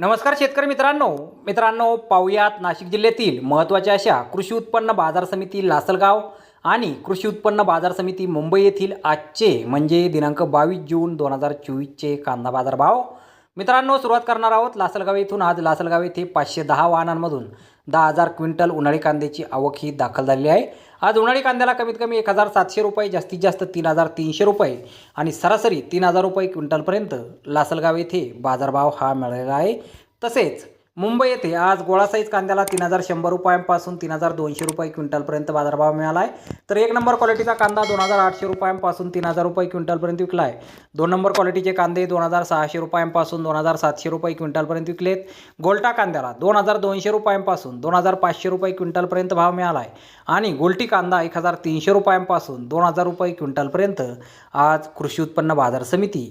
नमस्कार शेतकरी मित्रांनो. मित्रांनो पाहुयात नाशिक जिल्ह्यातील महत्त्वाच्या अशा कृषी उत्पन्न बाजार समिती लासलगाव आणि कृषी उत्पन्न बाजार समिती मुंबई येथील आजचे म्हणजे दिनांक बावीस जून दोन हजार चोवीसचे कांदा बाजार भाव मित्रांनो सुरुवात करणार आहोत लासलगाव येथून आज लासलगाव येथे पाचशे दहा वाहनांमधून दहा हजार क्विंटल उन्हाळी कांद्याची आवक ही दाखल झालेली आहे. आज उन्हाळी कांद्याला कमीत कमी एक हजार सातशे रुपये जास्तीत जास्त तीन हजार तीनशे रुपये आणि सरासरी तीन हजार रुपये क्विंटलपर्यंत लासलगाव येथे बाजारभाव हा मिळालेला आहे. तसेच मुंबई येथे आज गोळासाईज कांद्याला तीन हजार शंभर रुपयांपासून तीन हजार दोनशे रुपये क्विंटलपर्यंत बाजारभाव मिळाला आहे तर एक नंबर क्वालिटीचा कांदा दोन हजार आठशे रुपयांपासून तीन हजार रुपये क्विंटलपर्यंत विकला आहे दोन नंबर क्वालिटीचे कांदे दोन हजार सहाशे रुपयांपासून दोन हजार सातशे रुपये क्विंटलपर्यंत विकलेत. गोल्टा कांद्याला दोन हजार दोनशे रुपयांपासून दोन हजार पाचशे रुपये क्विंटलपर्यंत भाव मिळाला आहे आणि गोल्टी कांदा एक हजार तीनशे रुपयांपासून दोन हजार रुपये क्विंटलपर्यंत आज कृषी उत्पन्न बाजार समिती